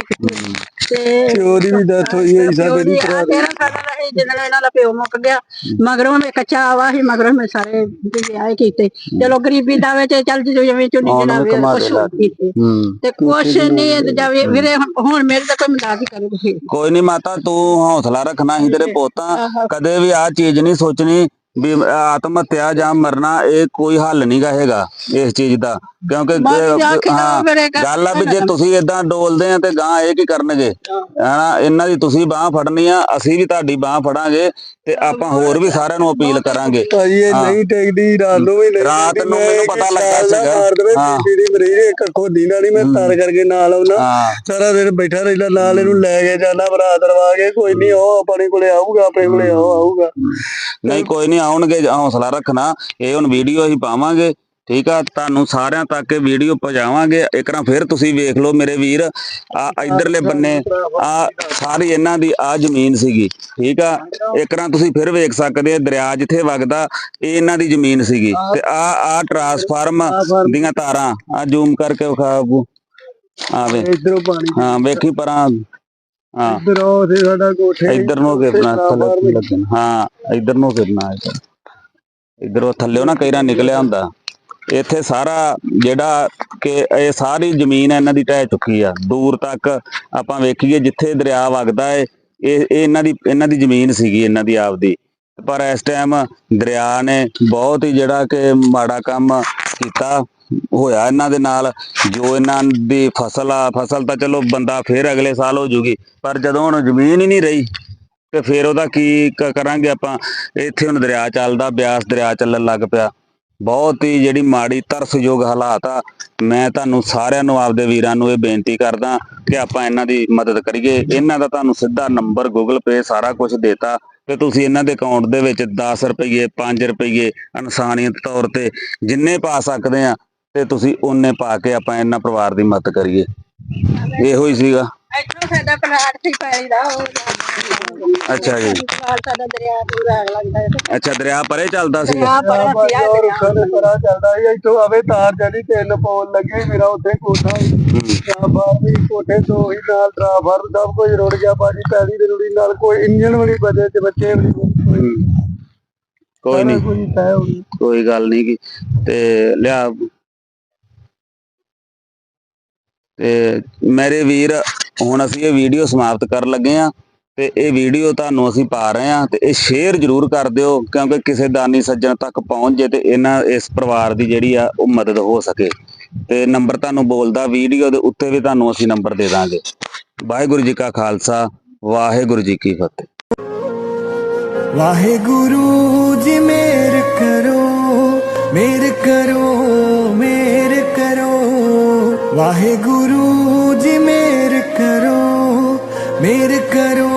ਤੇ ਉਹਦੀ ਵੀ ਡੈਥ ਹੋਈ ਹੈ ਸਾਡੇ ਦੀ ਭਰਾ ਦੀ। ਤੇਰਾ ਸਾਲਾਂ ਦਾ ਸੀ ਜਦੋਂ ਇਹਨਾਂ ਦਾ ਪਿਓ ਮੁੱਕ ਗਿਆ। ਮਗਰੋਂ ਮੈਂ ਕੱਚਾ ਆਵਾ ਸੀ ਮਗਰੋਂ ਮੈਂ ਸਾਰੇ ਵਿਆਹ ਕੀਤੇ। ਚਲੋ ਗਰੀਬੀ ਦਾ ਵਿੱਚ ਚੱਲ ਜਿਵੇਂ ਹੁਣ ਜਿਹੜਾ ਵੀ ਕੁਛ ਕੀਤੇ। ਹੂੰ। ਤੇ ਕੁਛ ਨਹੀਂ। ਜਾਵੇ ਵੀਰੇ ਹੁਣ- ਮੇਰੇ ਤਾਂ ਕੋਈ ਮਦਦ ਹੀ ਕਰੂ ਤੁਸੀਂ ਕੋਈ ਨਹੀਂ ਮਾਤਾ ਤੂੰ ਹੌਸਲਾ ਰੱਖਣਾ ਹੀ ਤੇਰੇ ਪੋਤਾ। ਕਦੇ ਵੀ ਆ ਚੀਜ਼ ਨਹੀਂ ਸੋਚਣੀ ਵੀ ਆਤਮ ਹੱਤਿਆ ਜਾਂ ਮਰਨਾ ਇਹ ਕੋਈ ਹੱਲ ਨਹੀਂ ਗਾ ਹੈਗਾ ਇਸ ਚੀਜ਼ ਦਾ। ਕਿਉਂਕਿ ਮਰ ਜਾ ਕੇ ਹਾਂ ਗੱਲ ਆ ਵੀ ਜੇ ਤੁਸੀਂ ਇਦਾਂ ਡੋਲਦੇ ਆ ਤੇ ਗਾਂ ਇਹ ਕੀ ਕਰਨਗੇ? ਹਨਾ ਇਹਨਾਂ ਦੀ ਤੁਸੀਂ ਬਾਹ ਫੜਨੀ ਆ ਅਸੀਂ ਵੀ ਤੁਹਾਡੀ ਬਾਹ ਫੜਾਂਗੇ ਤੇ ਆਪਾਂ ਹੋਰ ਵੀ ਸਾਰਿਆਂ ਨੂੰ ਅਪੀਲ ਕਰਾਂਗੇ। ਭਾਜੀ ਇਹ ਹਾਂ। ਨਹੀਂ ਟਿਕਦੀ ਰਾਤ ਨੂੰ ਵੀ ਨਹੀਂ ਰਾਤ ਟਿਕਦੀ। ਨੂੰ ਮੈਂ ਮੈਨੂੰ ਇੱਕ ਪਤਾ ਲੱਗਾ ਸੀਗਾ। ਮਾਰ ਦੇਵੇ ਹਾਂ। ਦੀ ਮਰੀਜ਼ ਇੱਕ ਅੱਖੋਂ ਦੀਨਾ ਨਹੀਂ ਮੈਂ ਤਾਰ ਕਰਕੇ ਨਾਲ ਆਉਣਾ। ਹਾਂ। ਸਾਰਾ ਦਿਨ ਬੈਠਾ ਰਹਿੰਦਾ ਨਾਲ ਇਹਨੂੰ ਲੈ ਕੇ ਜਾਣਾ ਭਰਾ ਦਰਵਾ ਕੇ ਕੋਈ ਨਹੀਂ ਉਹ ਆਪਣੇ ਕੋਲੇ ਆਊਗਾ ਆਪਣੇ ਕੋਲੇ ਉਹ ਆਊਗਾ। ਨਹੀਂ ਕੋਈ ਨਹੀਂ ਆਉਣਗੇ ਹੌਸਲਾ ਰੱਖਣਾ। ਇਹ ਹੁਣ ਵੀਡੀਓ ਅਸੀਂ ਪਾਵਾਂਗੇ। ਠੀਕ ਆ ਤੁਹਾਨੂੰ ਸਾਰਿਆਂ ਤੱਕ ਇਹ ਵੀਡੀਓ ਪਹੁੰਚਾਵਾਂਗੇ। ਇੱਕ ਵਾਰ ਫਿਰ ਤੁਸੀਂ ਵੇਖ ਲਓ ਮੇਰੇ ਵੀਰ ਆ ਇਧਰਲੇ ਬੰਨੇ ਆ ਸਾਰੀ ਇਹਨਾਂ ਦੀ ਆ ਜ਼ਮੀਨ ਸੀਗੀ ਠੀਕ ਆ। ਇੱਕ ਵਾਰ ਤੁਸੀਂ ਫਿਰ ਵੇਖ ਸਕਦੇ ਆ ਦਰਿਆ ਜਿੱਥੇ ਵਗਦਾ ਇਹ ਇਹਨਾਂ ਦੀ ਜ਼ਮੀਨ ਸੀਗੀ। ਤੇ ਆ ਆ ਟਰਾਂਸਫਾਰਮ ਦੀਆਂ ਤਾਰਾਂ ਆ ਜ਼ੂਮ ਕਰਕੇ ਵਿਖਾ ਅੱਬੂ। ਆ ਵੇ ਇਧਰੋਂ ਪਾਣੀ ਹਾਂ ਵੇਖੀ ਪਰਾਂ ਹਾਂ। ਇਧਰ ਤੇ ਸਾਡਾ ਕੋਠੇ ਇੱਧਰ ਨੂੰ ਗਿਰਨਾ ਥੱਲੇ ਲੱਗਣ ਹਾਂ ਇੱਧਰ ਨੂੰ ਗਿਰਨਾ ਇਧਰੋਂ। ਥੱਲੇ ਨਾ ਕਈਰਾ ਨਿਕਲਿਆ ਹੁੰਦਾ। ਇੱਥੇ ਸਾਰਾ ਜਿਹੜਾ ਕਿ ਇਹ ਸਾਰੀ ਜ਼ਮੀਨ ਇਹਨਾਂ ਦੀ ਢਹਿ ਚੁੱਕੀ ਆ। ਦੂਰ ਤੱਕ ਆਪਾਂ ਵੇਖੀਏ, ਜਿੱਥੇ ਦਰਿਆ ਵਗਦਾ ਏ, ਇਹ ਇਹਨਾਂ ਦੀ ਇਹਨਾਂ ਦੀ ਜ਼ਮੀਨ ਸੀਗੀ, ਇਹਨਾਂ ਦੀ ਆਪਦੀ। ਪਰ ਇਸ ਟਾਈਮ ਦਰਿਆ ਨੇ ਬਹੁਤ ਹੀ ਜਿਹੜਾ ਕਿ ਮਾੜਾ ਕੰਮ ਕੀਤਾ ਹੋਇਆ ਇਹਨਾਂ ਦੇ ਨਾਲ। ਜੋ ਇਹਨਾਂ ਦੀ ਫਸਲ ਆ, ਫਸਲ ਤਾਂ ਚਲੋ ਬੰਦਾ ਫੇਰ ਅਗਲੇ ਸਾਲ ਹੋ ਜੂਗੀ, ਪਰ ਜਦੋਂ ਹੁਣ ਜ਼ਮੀਨ ਹੀ ਨਹੀਂ ਰਹੀ, ਤੇ ਫਿਰ ਉਹਦਾ ਕੀ ਕ- ਕਰਾਂਗੇ ਆਪਾਂ? ਇੱਥੇ ਹੁਣ ਦਰਿਆ ਚੱਲਦਾ, ਬਿਆਸ ਦਰਿਆ ਚੱਲਣ ਲੱਗ ਪਿਆ। ਬਹੁਤ ਹੀ ਜਿਹੜੀ ਮਾੜੀ ਤਰਸਯੋਗ ਹਾਲਾਤ ਆ। ਮੈਂ ਤੁਹਾਨੂੰ ਸਾਰਿਆਂ ਨੂੰ, ਆਪਦੇ ਵੀਰਾਂ ਨੂੰ ਇਹ ਬੇਨਤੀ ਕਰਦਾ ਕਿ ਆਪਾਂ ਇਹਨਾਂ ਦੀ ਮਦਦ ਕਰੀਏ। ਇਹਨਾਂ ਦਾ ਤੁਹਾਨੂੰ ਸਿੱਧਾ ਨੰਬਰ ਗੂਗਲ ਪੇ ਸਾਰਾ ਕੁਝ ਦੇਤਾ ਤੇ ਤੁਸੀਂ ਇਹਨਾਂ ਦੇ ਅਕਾਊਂਟ ਦੇ ਵਿੱਚ 10 ਰੁਪਏ 5 ਰੁਪਏ ਇਨਸਾਨੀਅਤ ਤੌਰ ਤੇ ਜਿੰਨੇ ਪਾ ਸਕਦੇ ਆ ਤੇ ਤੁਸੀਂ ਉਹਨੇ ਪਾ ਕੇ ਆਪਾਂ ਇਹਨਾਂ ਪਰਿਵਾਰ ਦੀ ਮਦਦ ਕਰੀਏ। ਇਹੋ ਹੀ ਸੀਗਾ। ਇੱਥੋਂ ਸਾਡਾ ਪਲਾਟ ਸੀ ਪੈਲੀ ਦਾ ਉਹ ਅੱਛਾ ਜੀ। ਪਲਾਟ ਸਾਡਾ ਦਰਿਆ ਪੂਰਾ ਲੱਗਦਾ ਅੱਛਾ ਦਰਿਆ ਪਰੇ ਚੱਲਦਾ ਸੀਗਾ। ਆ ਪਰ ਬਾਬਾ ਜੋ ਰੁੱਖਾਂ ਦੇ ਪਰਾਂ। ਚੱਲਦਾ ਸੀ। ਇੱਥੋਂ ਆਵੇ ਤਾਰ ਜਿਹੜੀ ਤਿੰਨ ਪੋਲ ਲੱਗੇ ਮੇਰਾ ਉੱਥੇ ਕੋਠਾ ਸੀ। ਵੀ ਕੋਠੇ ਤੋਂ ਹੀ ਨਾਲ ਟਰਾਫਾਰ ਸਭ ਕੁਝ ਰੁੜ ਗਿਆ ਬਾਜੀ ਪੈਲੀ ਦੇ ਰੁੜੀ ਨਾਲ ਕੋਈ ਇੰਜਨ ਵੀ ਨਹੀਂ ਬਚੇ ਤੇ ਬੱਚੇ ਵੀ ਨਹੀਂ। ਕੋਈ। ਨਹੀਂ ਕੋਈ ਗੱਲ ਨਹੀਂ ਤੇ ਲਿਆ ਤੇ ਮੇਰੇ ਵੀਰ, ਹੁਣ ਅਸੀਂ ਇਹ ਵੀਡੀਓ ਸਮਾਪਤ ਕਰਨ ਲੱਗੇ ਆ ਤੇ ਇਹ ਵੀਡੀਓ ਤੁਹਾਨੂੰ ਅਸੀਂ ਪਾ ਰਹੇ ਆ ਤੇ ਇਹ ਸ਼ੇਅਰ ਜ਼ਰੂਰ ਕਰ ਦਿਓ ਕਿਉਂਕਿ ਕਿਸੇ ਦਾਨੀ ਸੱਜਣ ਤੱਕ ਪਹੁੰਚ ਜੇ ਤੇ ਇਹਨਾਂ, ਇਸ ਪਰਿਵਾਰ ਦੀ ਜਿਹੜੀ ਆ ਉਹ ਮਦਦ ਹੋ ਸਕੇ। ਤੇ ਨੰਬਰ ਤੁਹਾਨੂੰ ਬੋਲਦਾ ਵੀਡੀਓ ਦੇ ਉੱਤੇ ਵੀ ਤੁਹਾਨੂੰ ਅਸੀਂ ਨੰਬਰ ਦੇ ਦਾਂਗੇ। ਵਾਹਿਗੁਰੂ ਜੀ ਕਾ ਖਾਲਸਾ, ਵਾਹਿਗੁਰੂ ਜੀ ਕੀ ਫਤਿਹ। ਵਾਹਿਗੁਰੂ ਜੀ ਮੇਰ ਕਰੋ ਮੇਰ ਕਰੋ ਮੇਰ ਕਰੋ ਵਾਹਿਗੁਰੂ ਜੀ ਮੇਰ ਕਰੋ ਮੇਰ ਕਰੋ।